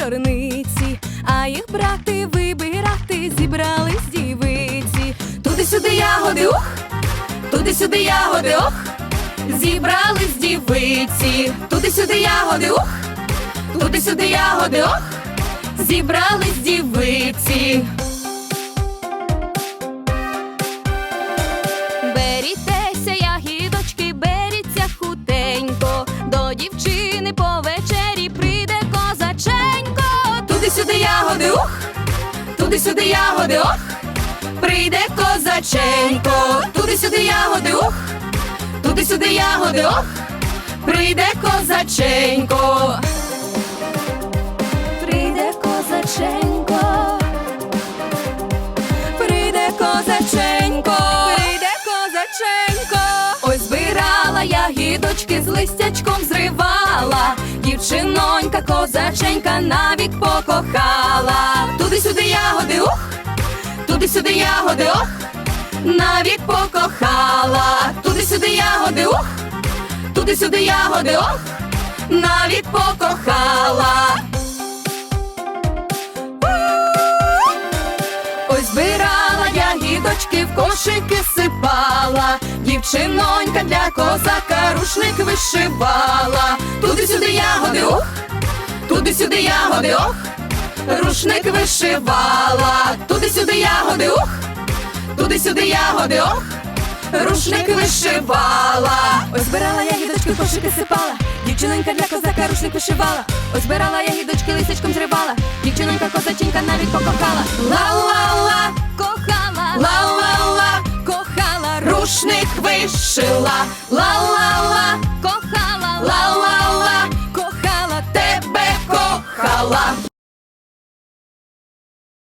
зорниці, а їх брати вибирати зібрались дівиці. Туди-сюди ягоди, ух, туди-сюди ягоди, ох, зібрались дівиці, туди-сюди ягоди, ух, туди-сюди ягоди, ох, зібрались дівиці. Туди-сюди ягоди, ох, прийде козаченько, туди-сюди ягоди, ух, туди-сюди ягоди, ох, прийде козаченько. Прийде козаченько. Прийде козаченько, прийде козаченько. Ой, збирала ягідочки з листячком зривала. Дівчинонька, козаченька навік покохала. Туди-сюди ягоди, ух, туди-сюди ягоди, ох, навік покохала. Туди-сюди ягоди, ух, туди-сюди ягоди, ох, навік покохала. Ой, збирала ягідочки, в кошики сипала, дівчинонька для козака рушник вишивала. Туди-сюди ягоди, ух, туди-сюди ягоди, ох, рушник вишивала, туди-сюди ягоди, ух, туди-сюди ягоди, ох, рушник вишивала. Ось збирала гідочки кошики сипала, дівчинонька для козака рушник вишивала. Ось збирала гідочки, лисичком зривала, дівчинонька козаченька навіть покохала. Ла-ла-ла, кохала, ла-ла-ла, кохала, рушник вишила, ла-ла-ла, кохала, ла-ла-ла, кохала, тебе кохала.